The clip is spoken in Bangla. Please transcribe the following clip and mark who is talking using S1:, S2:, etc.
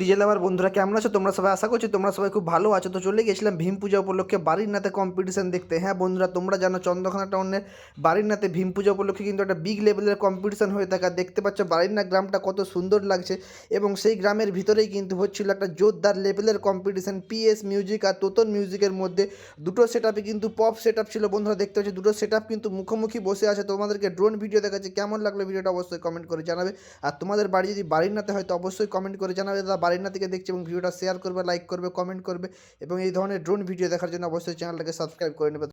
S1: ডিজেল আমার বন্ধুরা কেমন আছো? তোমরা সবাই আশা করছি তোমরা সবাই খুব ভালো আছো। তো চলে গেছিলাম ভীম পূজা উপলক্ষে বাড়ির নাতে কম্পিটিশন দেখতে। হ্যাঁ বন্ধুরা, তোমরা জানো চন্দ্রখানা টাউনের বাড়ির নাতে ভীম পূজা উপলক্ষে কিন্তু একটা বিগ লেভেলের কম্পিটিশন হয়ে থাকা। দেখতে পাচ্ছ বাড়ির না গ্রামটা কত সুন্দর লাগছে এবং সেই গ্রামের ভিতরেই কিন্তু হচ্ছিল একটা জোরদার লেভেলের কম্পিটিশন পিএস মিউজিক আর তোতন মিউজিকের মধ্যে দুটো সেট কিন্তু পপ সেট ছিল। বন্ধুরা দেখতে পাচ্ছি দুটো সেট কিন্তু মুখোমুখি বসে আছে। তোমাদেরকে ড্রোন ভিডিও দেখাচ্ছে, কেমন লাগল ভিডিওটা অবশ্যই কমেন্ট করে জানাবে। আর তোমাদের বাড়ি যদি বাড়ির নাতে হয় তো অবশ্যই কমেন্ট করে জানাবে। দাদা বাড়ির না থেকে দেখছে এবং ভিডিওটা শেয়ার করবে লাইক করবে কমেন্ট করবে এবং এই ধরনের ড্রোন ভিডিও দেখার জন্য অবশ্যই চ্যানেলটাকে সাবস্ক্রাইব করে নেবে